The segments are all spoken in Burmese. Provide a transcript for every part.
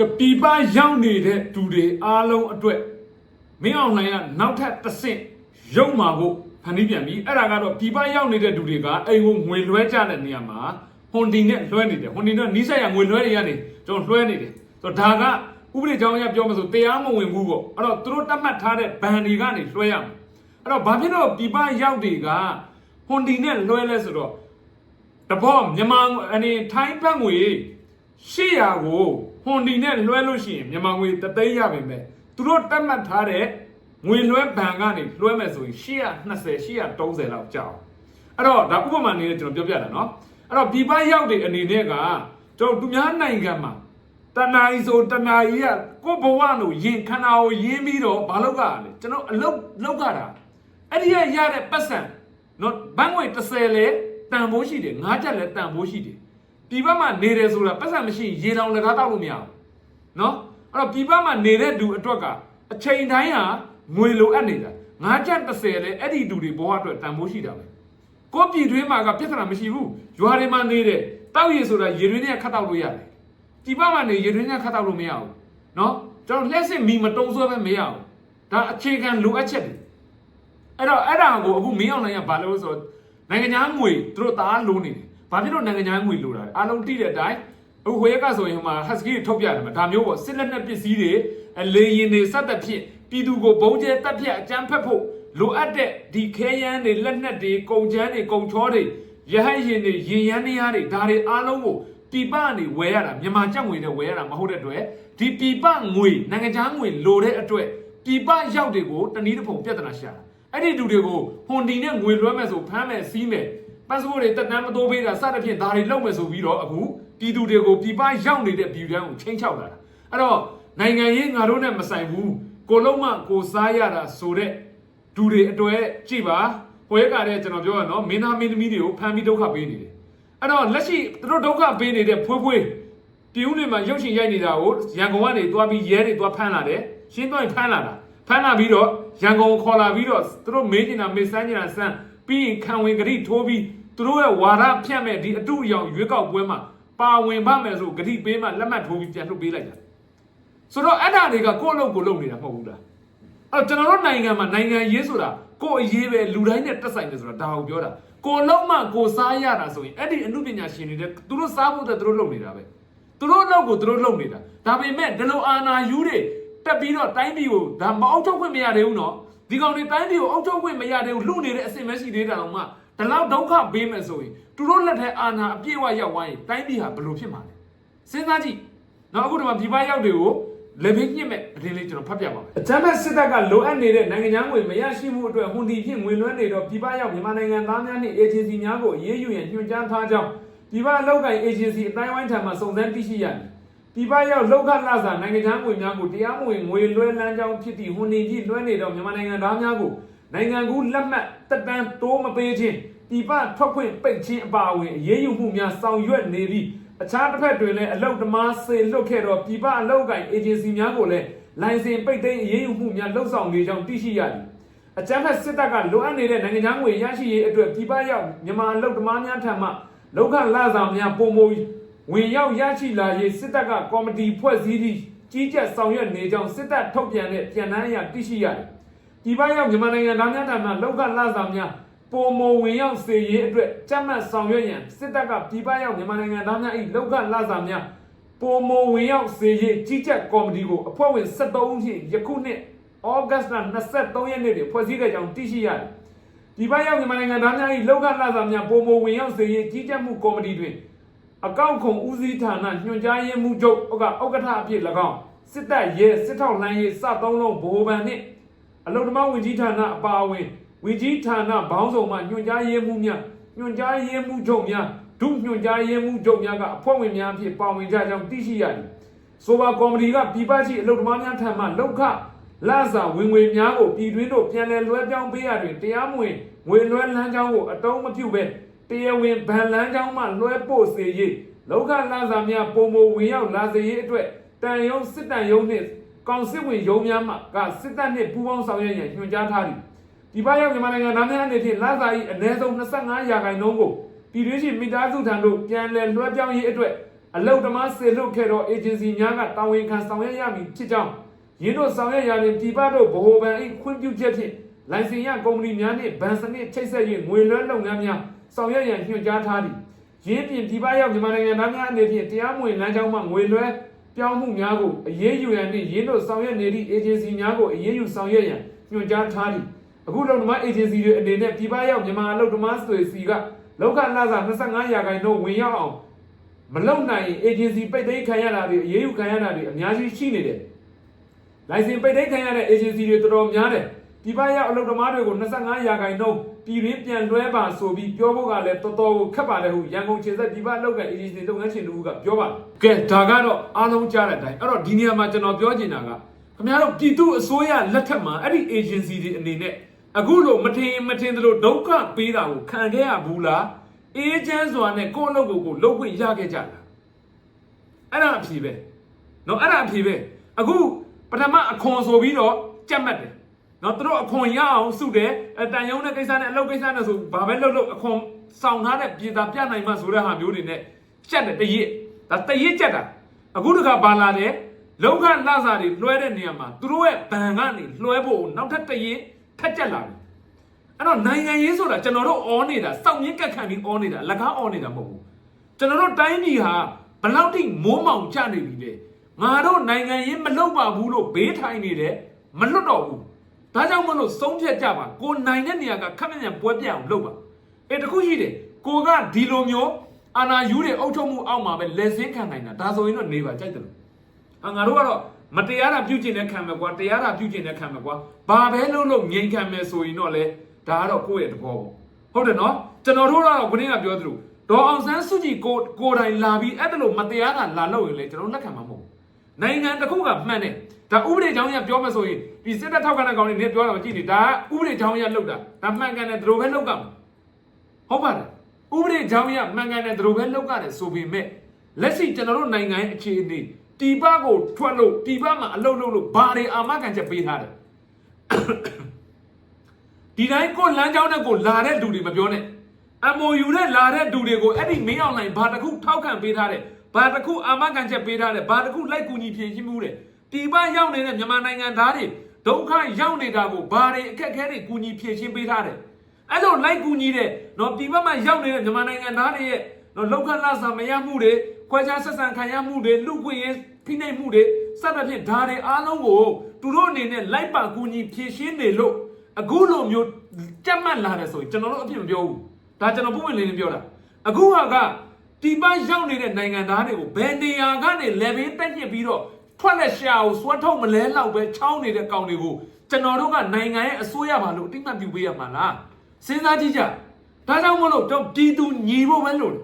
ကပီပရောက်နေတဲ့သူတွေအားလုံးအတွက်မင်းအောင်လှိုင်ကနောက်ထပ်တစ်ဆင့်ရုံမာဖို့ဖန်တီးပြန်ပြီအဲ့ဒါကတော့ပီပရောက်နေတဲ့သူတွေကအိမ်ကိုငွေလွှဲကြတဲ့နေရာမှာဟွန်ဒီနဲ့လွှဲနေတယ်ဟွန်ဒီနဲ့နီးစပ်ရငွေလွှဲတွေကနေကျွန်တော်လွှဲနေတယ်ဆိုတော့ဒါကဥပဒေကြောင်းအရပြောမှဆိုတရားမဝင်ဘူးပေါ့အဲ့တော့သူတို့တတ်မှတ်ထားတဲ့ဘန်တွေကနေလွှဲရမှာအဲ့တော့ဘာဖြစ်လို့ပီပရောက်တွေကဟွန်ဒီနဲ့လွှဲလဲဆိုတော့တဘောမြန်မာအနေထိုင်းဘတ်ငွေ800ကို ဟွန်ဒီနဲ့လွှဲလို့ရှိရင်မြန်မာငွေတသိန်းရပါမယ်သူတို့တတ်မှတ်ထားတဲ့ငွေလွှဲဘဏ်ကနေလွှဲမယ်ဆိုရင်820 830လောက်ကြာအောင်အဲ့တော့ဒါဥပမာအနေနဲ့ကျွန်တော်ပြောပြတာเนาะအဲ့တော့ပြည်ပရောက်တဲ့အနေနဲ့ကကျွန်တော်သူများနိုင်ငံမှာတဏှာကြီးဆိုတဏှာကြီးကကိုယ့်ဘဝလို့ရင်ခန္ဓာကိုရင်းပြီးတော့မလုပ်ကြရလေကျွန်တော်အလုပ်လုပ်ကြတာအဲ့ဒီကရတဲ့ပတ်စံ နော်ဘန်းငွေ30လဲတန်ဖိုးရှိတယ်ငါးချက်လဲတန်ဖိုးရှိတယ် ပြည်ပမှာနေတယ်ဆိုတာပတ်စံမရှိရင်ရေတောင်လကားတောက်လို့မရဘူးနော်အဲ့တော့ပြည်ပမှာနေတဲ့သူအတွက်ကအချိန်တိုင်းဟာငွေလိုအပ်နေတာငါးချက်30လဲအဲ့ဒီသူတွေဘဝအတွက်တန်ဖိုးရှိတာပဲကိုယ့်ပြည်တွင်းမှာကပြဿနာမရှိဘူးရွာတွေမှာနေတယ်တောက်ရည်ဆိုတာရေတွင်းနဲ့ခတ်တောက်လို့ရတယ်ပြည်ပမှာနေရေတွင်းနဲ့ခတ်တောက်လို့မရဘူးနော်ကျွန်တော်လက်စစ်မီမတုံးဆွဲပဲမရဘူးဒါအခြေခံလိုအပ်ချက်တွေအဲ့တော့အဲ့ဒါကိုအခုမင်းအောင်လိုင်းကဘာလို့လဲဆိုတော့နိုင်ငံခြားငွေသူတို့တအားလိုနေတယ်။ ဘာဖြစ်လို့နိုင်ငံခြားငွေလိုတာလဲ။အားလုံးတိတဲ့အတိုင်းအခုဟိုရက်ကဆိုရင်ဟိုမှာ husky တွေထုတ်ပြတယ်မှာဒါမျိုးပေါ့စစ်လက်နက်ပစ္စည်းတွေအလေရင်တွေစက်သက်ဖြစ်ပြည်သူကိုဘုံကျဲတက်ဖြတ်အကြမ်းဖက်ဖို့လိုအပ်တဲ့ဒီခဲယမ်းတွေလက်နက်တွေကုန်ချမ်းတွေကုန်ချောတွေရဟတ်ရင်တွေရင်ရမ်းနေရတွေဒါတွေအားလုံးကိုပြည်ပကနေဝယ်ရတာမြန်မာကျပ်ငွေနဲ့ဝယ်ရတာမဟုတ်တဲ့အတွက်ဒီပြည်ပငွေနိုင်ငံခြားငွေလိုတဲ့အတွက်ပြည်ပရောက်တွေကိုတနည်းတစ်ပုံပြဿနာရှာတာအဲ့ဒီလူတွေကိုဟွန်ဒီနဲ့ငွေလွှဲမယ်ဆိုဖမ်းမယ်စီးမယ် ပတ်စပို့တွေတက်တမ်းမတိုးပေးတာစသဖြင့်ဒါတွေလုပ်မယ်ဆိုပြီးတော့အခုပြည်သူတွေကိုပြည်ပရောက်နေတဲ့ပြည်တန်းကိုချင်းချောက်လာတာအဲ့တော့နိုင်ငံရေးငါတို့နဲ့မဆိုင်ဘူးကိုလုံးမကိုစားရတာဆိုတဲ့ဒူတွေအတွေ့ကြည့်ပါဟိုရက်ကတည်းကကျွန်တော်ပြောရနော်မင်းသားမင်းသမီးတွေကိုဖမ်းပြီးဒုက္ခပေးနေတယ်အဲ့တော့လက်ရှိသူတို့ဒုက္ခပေးနေတဲ့ဖွေးဖွေးပြည်ဦးတွေမှာရုပ်ရှင်ရိုက်နေတာကိုရန်ကုန်ကနေသွားပြီးရဲတွေသွားဖမ်းလာတယ်ရှင်းသွားရင်ဖမ်းလာတာဖမ်းလာပြီးတော့ရန်ကုန်ခေါ်လာပြီးတော့သူတို့မေးနေတာမေးစမ်းနေတာစမ်းပြီးရင်ခံဝင်ဂရိထိုးပြီး သူတို့ရဲ့ဝါဒဖြတ်မဲ့ဒီအတုအယောင်ရွေးကောက်ပွဲမှာပါဝင်ပါမယ်ဆိုဂရိပေးမှလက်မှတ်ထိုးပြီးပြန်လွှတ်ပေးလိုက်တာဆိုတော့အဲ့ဒါတွေကကိုယ့်အလုပ်ကိုလုပ်နေတာမဟုတ်ဘူးလားအဲ့တော့ကျွန်တော်တို့နိုင်ငံမှာနိုင်ငံရေးဆိုတာကိုယ့်အရေးပဲလူတိုင်းနဲ့တက်ဆိုင်တယ်ဆိုတာဒါကိုပြောတာကိုယ်လုံးမှကိုယ်စားရတာဆိုရင်အဲ့ဒီအမှုပညာရှင်တွေတဲ့သူတို့စားဖို့တဲ့သူတို့လုပ်နေတာပဲသူတို့အလုပ်ကိုသူတို့လုပ်နေတာဒါပေမဲ့ဒီလိုအာနာယူတွေတက်ပြီးတော့တိုင်းပြည်ကိုဒါမအောက်ထုတ်ခွင့်မရသေးဘူးနော်ဒီကောင်တွေတိုင်းပြည်ကိုအောက်ထုတ်ခွင့်မရသေးဘူးလူနေတဲ့အစင်မရှိသေးတာတော့မှ ဒီလောက်ဒုက္ခပေးမယ်ဆိုရင်သူတို့လက်ထက်အာနာအပြည့်အဝရောက်သွားရင်တိုင်းပြည်ဟာဘယ်လိုဖြစ်မှာလဲစဉ်းစားကြည့်နောက်အခုဒီမှာပြည်ပရောက်တွေကိုလေဘင်းညစ်မဲ့အရင်လေးကျွန်တော်ဖတ်ပြပါမယ်အကြမ်းဖက်စစ်တပ်ကလိုအပ်နေတဲ့နိုင်ငံခြားငွေမရရှိမှုအတွက်ဟွန်ဒီဖြင့်ငွေလွှဲနေတော့ပြည်ပရောက်မြန်မာနိုင်ငံသားများနှင့်အေဂျင်စီများကိုအရေးယူရန်ညွှန်ကြားထားကြောင်းပြည်ပအလုပ်ကိုင်အေဂျင်စီအတိုင်းဝိုင်းထံမှစုံစမ်းသိရှိရသည်ပြည်ပရောက်လောက်ခလာစာနိုင်ငံခြားငွေများကိုတရားမဝင်ငွေလွှဲလန်းကြောင်းဖြစ်သည့်ဟွန်နေကြီးလွှဲနေတော့မြန်မာနိုင်ငံသားများကို နိုင်ငံကူးလက်မှတ်တက်တန်းတိုးမပေးခြင်းပြည်ပထွက်ခွင့်ပိတ်ခြင်းအပါအဝင်အရေးယူမှုများဆောင်ရွက်နေပြီးအခြားတစ်ဖက်တွင်လည်းအလုတ်တမားစေလွတ်ခဲ့တော့ပြည်ပအလုတ်ကိုင်အေဂျင်စီများကိုလည်းလိုင်စင်ပိတ်သိမ်းအရေးယူမှုများလှုပ်ဆောင်နေကြောင်းသိရှိရသည်အကြမ်းဖက်စစ်တပ်ကလိုအပ်နေတဲ့နိုင်ငံခြားငွေရရှိရေးအတွက်ပြည်ပရောက်မြန်မာအလုပ်သမားများထံမှလောက်ခလာဆောင်များပုံမူဝင်ရောက်ရရှိလာရေးစစ်တပ်ကကော်မတီဖွဲ့စည်းပြီးကြီးကြပ်ဆောင်ရွက်နေကြောင်းစစ်တပ်ထုတ်ပြန်တဲ့ပြန်တမ်းအရသိရှိရတယ်။ ပြည်ပရောက်မြန်မာနိုင်ငံသားများထံမှလောက်ခလာဆောင်များပုံမဝင်ရောက်စေရေးအတွက်ကြမ်းမှတ်ဆောင်ရွက်ရန်စစ်တပ်ကပြည်ပရောက်မြန်မာနိုင်ငံသားများ၏လောက်ခလာဆောင်များပုံမဝင်ရောက်စေရေးကြီးကြပ်ကော်မတီကိုအဖွဲ့ဝင်73ဦးဖြင့်ယခုနှစ်ဩဂတ်လ23ရက်နေ့တွင်ဖွဲ့စည်းခဲ့ကြောင်းသိရှိရတယ်။ဒီဘက်ရောက်မြန်မာနိုင်ငံသားများ၏လောက်ခလာစာများပုံမဝင်ရောက်စေရေးကြီးကြပ်မှုကော်မတီတွင်အကောက်ခုံဦးစီးဌာနညွှန်ကြားရေးမှူးချုပ်ဥက္ကဥက္ကဋ္ဌအဖြစ်၎င်းစစ်တပ်ရဲစစ်ထောက်လှမ်းရေးစသုံးလုံးဗဟိုဘဏ်နှင့် အလုံဓမ္မဝင်ကြီးဌာနအပါအဝင်ဝင်ကြီးဌာနဘောင်းဆောင်မှညွှန်ကြားရေးမှူးများညွှန်ကြားရေးမှူးချုပ်များဒုညွှန်ကြားရေးမှူးချုပ်များကအဖွဲ့ဝင်များအဖြစ်ပါဝင်ကြကြောင်းသိရှိရသည်ဆိုပါကော်မတီကပြည်ပရှိအလုပ်သမားများထံမှလောက်ခလစာဝင်ငွေများကိုပြည်တွင်းတို့ပြန်လည်လွှဲပြောင်းပေးရတွင်တရားမဝင်ငွေလွှဲလမ်းကြောင်းကိုအတုံးမပြုဘဲတရားဝင်ဗန်လမ်းကြောင်းမှလွှဲပို့စေရေးလောက်ခလစာများပုံမဝင်ရောက်လာစေရေးအတွက်တန်ယုံစစ်တန်ယုံနှင့် ကောင်စစ်ဝင်ယုံများမှကစစ်တပ်နှင့်ပူးပေါင်းဆောင်ရွက်ရန်ညွှန်ကြားထားသည်ဒီပါရောက်မြန်မာနိုင်ငံသားများအနေဖြင့်လစာ၏အနည်းဆုံး25ရာခိုင်နှုန်းကိုပြည်တွင်းရှိမိသားစုထံသို့ပြန်လည်လွှဲပြောင်းရေးအတွက်အလုတ်တမစေလွတ်ခဲ့သော agency များကတာဝန်ခံဆောင်ရွက်ရမည်ဖြစ်ကြောင်းရင်းတို့ဆောင်ရွက်ရရင်ပြည်ပတို့ဗဟိုဘဏ်၏ခွင့်ပြုချက်ဖြင့်လိုင်စင်ရကုမ္ပဏီများနှင့်ဘဏ်စနစ်ချိတ်ဆက်၍ငွေလွှဲလုပ်ငန်းများဆောင်ရွက်ရန်ညွှန်ကြားထားသည်ရင်းပြင်ပြည်ပရောက်မြန်မာနိုင်ငံသားများအနေဖြင့်တရားမဝင်လမ်းကြောင်းမှငွေလွှဲ ပြောင်းမှုများကိုအရေးယူရန်နှင့်ရင်းတို့ဆောင်ရွက်နေသည့် agency များကိုအရေးယူဆောင်ရွက်ရန်ညွှန်ကြားထားသည်အခုလုံသမား agency တွေအနေနဲ့ပြည်ပရောက်မြန်မာအလုပ်သမားတွေစီကလောက်ကလာစာ25ရာခိုင်နှုန်းဝင်ရောက်အောင်မလုံနိုင်ရင် agency ပိတ်သိမ်းခံရတာတွေအရေးယူခံရတာတွေအများကြီးရှိနေတယ်။ license ပိတ်သိမ်းခံရတဲ့ agency တွေတော်တော်များတယ်။ ဒီဘက်ရောက်အလုပ်သမားတွေကို25ရာခိုင်နှုန်းပြည်ရင်းပြန်လွှဲပါဆိုပြီးပြောဖို့ကလည်းတော်တော်ကိုခက်ပါတယ်ဟုရန်ကုန်ခြေဆက်ဒီဘက်အလုပ်က agency လုပ်ငန်းရှင်တို့ကပြောပါတယ်။ကဲဒါကတော့အားလုံးကြားတဲ့အတိုင်းအဲ့တော့ဒီနေရာမှာကျွန်တော်ပြောချင်တာကခင်ဗျားတို့ပြည်သူအစိုးရလက်ထက်မှာအဲ့ဒီ agency တွေအနေနဲ့အခုလိုမထင်မထင်သလိုဒုက္ခပေးတာကိုခံခဲ့ရဘူးလား။ agent ဆိုတာနဲ့ကိုယ့်အလုပ်ကိုကိုယ်လုပ်ခွင့်ရခဲ့ကြလား။ အဲ့ဒါအဖြေပဲเนาะအဲ့ဒါအဖြေပဲအခုပထမအခွန်ဆိုပြီးတော့ကြက်မှတ်တယ် နော်သူတို့အခွန်ရအောင်စုတယ်အတန်ယုံတဲ့ကိစ္စနဲ့အလုပ်ကိစ္စနဲ့ဆိုဘာပဲလုပ်လို့အခွန်ဆောင်ထားတဲ့ပြည်သာပြနိုင်မှဆိုတဲ့ဟာမျိုးတွေနဲ့ကြက်တယ်တရစ်ဒါတရစ်ကြက်တာအခုတခါပါလာတယ်လုံခလစာတွေလွှဲတဲ့နေရာမှာသူတို့ရဲ့ဘဏ်ကနေလွှဲဖို့နောက်ထပ်တရစ်ထက်ကြက်လာတယ်အဲ့တော့နိုင်ငံရေးဆိုတာကျွန်တော်တို့အောနေတာစောင့်ရင်းကက်ခံပြီးအောနေတာအလကားအောနေတာမဟုတ်ဘူးကျွန်တော်တို့တိုင်းပြည်ဟာဘလောက်ထိမိုးမောင်ကျနေပြီလဲငါတို့နိုင်ငံရေးမလုပ်ပါဘူးလို့ဘေးထိုင်နေတယ်မလွတ်တော့ဘူး ဒါကြောင့်မလို့ဆုံးဖြတ်ကြပါကိုနိုင်တဲ့နေရာကခက်မြန်မြန်ပွဲပြအောင်လုပ်ပါအဲတခုရှိတယ်ကိုကဒီလိုမျိုးအာနာယူတွေအုပ်ချုပ်မှုအောက်မှာပဲလက်စင်းခံနိုင်တာဒါဆိုရင်တော့နေပါကြိုက်တယ်အာငါတို့ကတော့မတရားတာပြုကျင်တဲ့ခံမယ်ကွာတရားတာပြုကျင်တဲ့ခံမယ်ကွာဘာပဲလုပ်လို့ငြိမ်ခံမယ်ဆိုရင်တော့လေဒါကတော့ကိုယ့်ရဲ့သဘောပေါ့ဟုတ်တယ်နော်ကျွန်တော်တို့ကတော့ခုနကပြောသလိုဒေါ်အောင်ဆန်းစုကြည်ကိုကိုယ်တိုင်လာပြီးအဲ့ဒါလို့မတရားတာလာလို့ရင်လေကျွန်တော်လက်ခံမှာမဟုတ်ဘူးနိုင်ငံတစ်ခုကမှန်တယ် ဒါဥပဒေကြောင်းရပြောမှဆိုရင်ဒီစစ်တပ်ထောက်ခံတဲ့ကောင်တွေနေပြောတော့ကြည့်နေဒါဥပဒေကြောင်းရလောက်တာဒါမှန်ကန်တယ်သူတို့ပဲလောက်ကမှာဟုတ်ပါတယ်ဥပဒေကြောင်းရမှန်ကန်တယ်သူတို့ပဲလောက်ရတယ်ဆိုပေမဲ့လက်ရှိကျွန်တော်တို့နိုင်ငံရဲ့အခြေအနေတီပကိုထွက်လို့တီပမှာအလုပ်လုပ်လို့ဘာတွေအာမခံချက်ပေးထားတယ်ဒီတိုင်းကိုလမ်းကြောင်းနဲ့ကိုလာတဲ့လူတွေမပြောနဲ့ MOU နဲ့လာတဲ့လူတွေကိုအဲ့ဒီမင်းအောင်လိုင်းဘာတခုထောက်ခံပေးထားတယ်ဘာတခုအာမခံချက်ပေးထားတယ်ဘာတခုလိုက်ကူညီဖြည့်ရှင်းမှုတယ် တီပရောက်နေတဲ့မြန်မာနိုင်ငံသားတွေဒုက္ခရောက်နေတာကိုဘာတွေအခက်အခဲတွေကူညီဖြည့်ရှင်းပေးထားတယ်အဲ့လိုလိုက်ကူညီတဲ့နော်တီပမှာရောက်နေတဲ့မြန်မာနိုင်ငံသားတွေရဲ့နော်လောက်ခလာစာမရမှုတွေခွဲခြားဆက်ဆံခံရမှုတွေလူခွင့်ရေးဖိနှိပ်မှုတွေစသဖြင့်ဒါတွေအားလုံးကိုသူတို့အနေနဲ့လိုက်ပါကူညီဖြည့်ရှင်းနေလို့အခုလိုမျိုးကြက်မှတ်လာတယ်ဆိုရင်ကျွန်တော်တို့အပြစ်မပြောဘူးဒါကျွန်တော်ပုံမှန်လေးလေးပြောတာအခုဟာကတီပရောက်နေတဲ့နိုင်ငံသားတွေကိုဘယ်နေရာကနေလေဘင်းတက်ညစ်ပြီးတော့ ထွက်လက်ရှာကိုစွတ်ထုတ်မလဲလောက်ပဲချောင်းနေတဲ့ကောင်တွေကိုကျွန်တော်တို့ကနိုင်ငံရဲ့အစိုးရပါလို့အတိမတ်ပြုပေးရမှာလားစဉ်းစားကြည့်ကြဒါကြောင့်မလို့တော့ပြည်သူညီဖို့ပဲလို့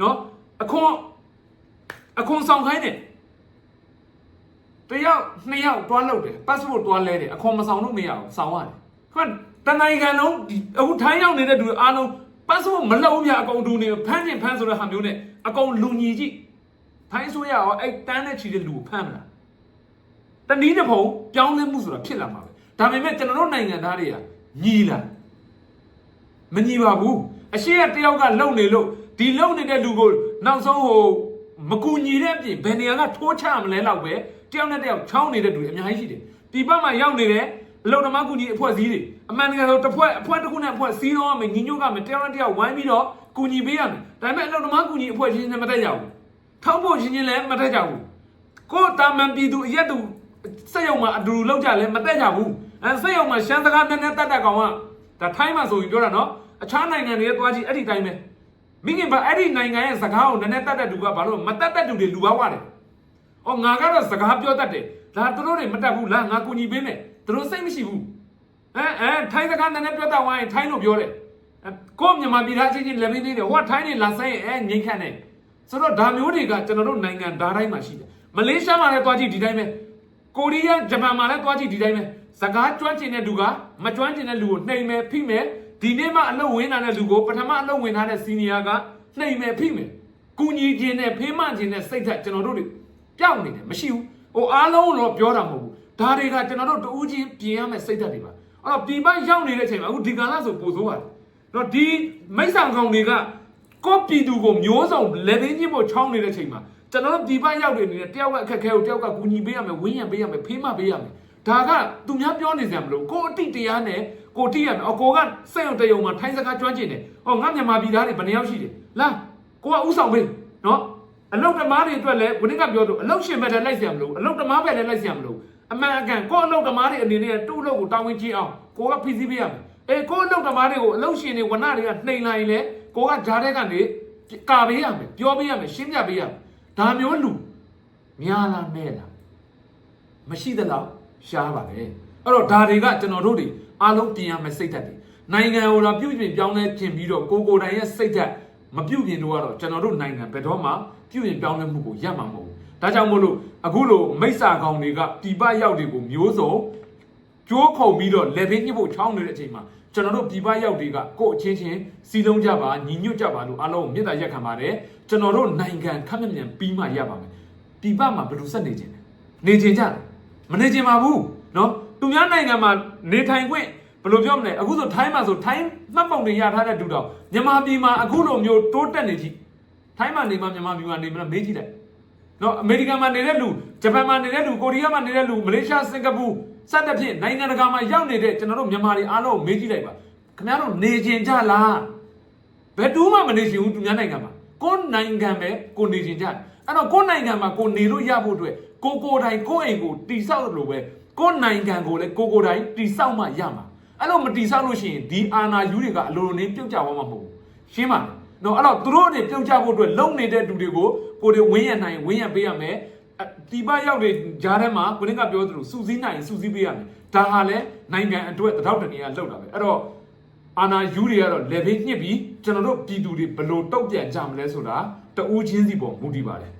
နော်အခွန်အခွန်ဆောင်ခိုင်းတယ်တယောက်နှစ်ယောက်တွားလုပ်တယ် passport တွားလဲတယ်အခွန်မဆောင်လို့မရအောင်ဆောင်ရတယ်ခွန်းတနိုင်ငံလုံးဒီအခုထိုင်းရောက်နေတဲ့သူတွေအားလုံး passport မလုပ်ဘူးဗျအကုန်တူနေဖမ်းကျင်ဖမ်းဆိုတဲ့ဟာမျိုးနဲ့အကုန်လူညီကြည့်ထိုင်းဆိုရရောအဲ့တန်းနဲ့ချီတဲ့လူကိုဖမ်းမလား တနည်းတစ်ပုံပြောင်းလဲမှုဆိုတာဖြစ်လာမှာပဲဒါပေမဲ့ကျွန်တော်တို့နိုင်ငံသားတွေကညီလာမညီပါဘူးအရှိရတယောက်ကလုံနေလို့ဒီလုံနေတဲ့လူကိုနောက်ဆုံးဟိုမကူညီတဲ့အပြင်ဘယ်နေရာကထိုးချမလဲတော့ပဲတယောက်နဲ့တယောက်ချောင်းနေတဲ့လူတွေအများကြီးရှိတယ်ဒီဘက်မှာရောက်နေတဲ့အလုံသမားကူညီအဖွဲ့အစည်းတွေအမှန်တကယ်ဆိုတစ်ဖွဲ့အဖွဲ့တစ်ခုနဲ့အဖွဲ့စီးတော့မယ်ညီညွတ်ကမယ်တယောက်နဲ့တယောက်ဝိုင်းပြီးတော့ကူညီပေးရမယ်ဒါပေမဲ့အလုံသမားကူညီအဖွဲ့ချင်းချင်းမတက်ကြဘူးထောက်ဖို့ချင်းချင်းလည်းမတက်ကြဘူးကိုယ်တာမန်ပြည်သူအရက်သူ စက်ရုံမှာအတူတူလောက်ကြလဲမတက်ကြဘူးအဲစက်ရုံမှာရှမ်းစကားနည်းနည်းတက်တက်ကောင်ကဒါထိုင်းမှာဆိုရင်ပြောတာနော်အခြားနိုင်ငံတွေသွားကြည့်အဲ့ဒီတိုင်းပဲမိခင်ဗျအဲ့ဒီနိုင်ငံရဲ့စကားကိုနည်းနည်းတက်တက်တူကဘာလို့မတက်တက်တူတွေလူပါဝတယ်။အော်ငါကတော့စကားပြောတတ်တယ်။ဒါသူတို့တွေမတက်ဘူးလားငါကူညီပေးမယ်။သူတို့စိတ်မရှိဘူး။အဲအဲထိုင်းစကားနည်းနည်းပြောတတ်ဝိုင်းထိုင်းလို့ပြောတယ်။အဲကို့မြန်မာပြည်သားချင်းချင်းလက်မင်းသေးတယ်။ဟိုကထိုင်းနေလာဆိုင်ရင်အဲငိမ့်ခန့်နေ။ဆိုတော့ဒါမျိုးတွေကကျွန်တော်တို့နိုင်ငံဓာတ်တိုင်းမှာရှိတယ်။မလေးရှားမှာလည်းသွားကြည့်ဒီတိုင်းပဲ။ ကိုရီးယားဂျပန်မှာလည်းသွားကြည့်ဒီတိုင်းပဲ။စကားကျွမ်းကျင်တဲ့လူကမကျွမ်းကျင်တဲ့လူကိုနှိမ်မယ်ဖိမယ်ဒီနေ့မှအလုပ်ဝင်လာတဲ့လူကိုပထမအလုပ်ဝင်ထားတဲ့စီနီယာကနှိမ်မယ်ဖိမယ်။ကူညီခြင်းနဲ့ဖေးမခြင်းနဲ့စိတ်ဓာတ်ကျွန်တော်တို့တွေပြောင်းနေတယ်မရှိဘူးဟိုအားလုံးတော့ပြောတာမဟုတ်ဘူးဒါတွေကကျွန်တော်တို့တူးချင်းပြင်ရမယ့်စိတ်ဓာတ်တွေပါအဲ့တော့ပြည်ပရောက်နေတဲ့အချိန်မှာအခုဒီကာလဆိုပိုဆိုးပါတယ်တော့ဒီမိတ်ဆောင်ကောင်တွေကကိုပြည်သူကိုမျိုးစုံလက်သိင်းချင်းပေါ်ချောင်းနေတဲ့အချိန်မှာ ကျွန်တော်တို့ဒီပရောက်တွေအနေနဲ့တယောက်ကအခက်ခဲကိုတယောက်ကကူညီပေးရမယ်ဝင်းရံပေးရမယ်ဖေးမပေးရမယ်ဒါကသူများပြောနေစရာမလိုကိုအတိတရားနဲ့ကိုတိရမယ်အကိုကစက်ရုံတရုံမှာထိုင်းစကားကျွမ်းကျင်တယ်ဟောငါမြန်မာပြည်သားတွေဘယ်နှယောက်ရှိတယ်လာကိုကဥဆောင်ပေးနော်အလုတ်သမားတွေအတွက်လည်းခုနကပြောသူအလုတ်ရှင်ဘက်လည်းလိုက်စရာမလိုအလုတ်သမားဘက်လည်းလိုက်စရာမလိုအမှန်အကန်ကိုအလုတ်သမားတွေအနေနဲ့တူ့အလုတ်ကိုတောင်းဝင်ကြည့်အောင်ကိုကဖိစီးပေးရမယ်အေးကိုအလုတ်သမားတွေကိုအလုတ်ရှင်တွေဝနတွေကနှိမ်လိုက်ရင်လေကိုကဂျားတဲ့ကနေကာပေးရမယ်ပြောပေးရမယ်ရှင်းပြပေးရမယ် ဒါမျိုးလူများလားနဲ့လားမရှိသလောက်ရှားပါပဲအဲ့တော့ဒါတွေကကျွန်တော်တို့တွေအားလုံးပြင်ရမယ်စိတ်ဓာတ်တွေနိုင်ငံဟိုတော့ပြုပြင်ပြောင်းလဲခြင်းပြီးတော့ကိုကိုယ်တိုင်ရဲ့စိတ်ဓာတ်မပြုပြင်တော့ကတော့ကျွန်တော်တို့နိုင်ငံဘယ်တော့မှပြုပြင်ပြောင်းလဲမှုကိုရမှာမဟုတ်ဘူးဒါကြောင့်မို့လို့အခုလိုမိစ္ဆာကောင်တွေကတီပရောက်တွေကိုမျိုးစုံကြိုးခုံပြီးတော့လက်ဖေးညှစ်ဖို့ချောင်းနေတဲ့အချိန်မှာ ကျွန်တော်တို့ပြည်ပရောက်တွေကကိုယ့်အချင်းချင်းစီလုံးကြပါညီညွတ်ကြပါလို့အားလုံးကိုမေတ္တာရက်ခံပါတယ်ကျွန်တော်တို့နိုင်ငံခက်မြက်မြန်ပြီးမှရပါမယ်ပြည်ပမှာဘယ်လိုဆက်နေခြင်းလဲနေခြင်းကြတယ် မနေချင်ပါဘူးเนาะသူများနိုင်ငံမှာနေထိုင်ခွင့်ဘယ်လိုပြောမလဲအခုဆိုထိုင်းမှာဆိုထိုင်းမှတ်ပုံတွေရထားတဲ့တူတော့မြန်မာပြည်မှာအခုလိုမျိုးတိုးတက်နေကြည့်ထိုင်းမှာနေမှမြန်မာပြည်မှာနေမလားမေးကြည့်လိုက်เนาะအမေရိကန်မှာနေတဲ့လူဂျပန်မှာနေတဲ့လူကိုရီးယားမှာနေတဲ့လူမလေးရှားစင်ကာပူ စသဖြင့်နိုင်ငံတကာမှာရောက်နေတဲ့ကျွန်တော်တို့မြန်မာတွေအားလုံးကိုမေးကြည့်လိုက်ပါခင်ဗျားတို့နေချင်ကြလားဘယ်တူမှမနေချင်ဘူးသူများနိုင်ငံမှာကိုယ်နိုင်ငံပဲကိုနေချင်ကြတယ်အဲ့တော့ကိုယ်နိုင်ငံမှာကိုနေလို့ရဖို့အတွက်ကိုကိုယ်တိုင်ကိုယ့်အိမ်ကိုတိဆောက်လို့ပဲကိုယ်နိုင်ငံကိုလည်းကိုကိုယ်တိုင်တိဆောက်မှရမှာအဲ့လိုမတိဆောက်လို့ရှိရင်ဒီအာဏာယူတွေကအလိုလိုနေပြုတ်ကြသွားမှာမဟုတ်ဘူးရှင်းပါလားနော်အဲ့တော့သူတို့တွေပြုတ်ကြဖို့အတွက်လုံနေတဲ့လူတွေကိုကိုယ်တွေဝင်းရံနိုင်ဝင်းရံပေးရမယ်အ တီပရောက်တွေဂျားထဲမှာကိုင်းကပြောသလိုစူးစီးနိုင်ရင်စူးစီးပေးရမယ်ဒါဟာလည်းနိုင်ငံအတွက်တထောက်တနေရလောက်တာပဲအဲ့တော့အာနာယူတွေကတော့လေဘေးညှစ်ပြီးကျွန်တော်တို့ပြည်သူတွေဘယ်လိုတုတ်ပြန်ကြမလဲဆိုတာတဦးချင်းစီပေါ်မူတည်ပါတယ်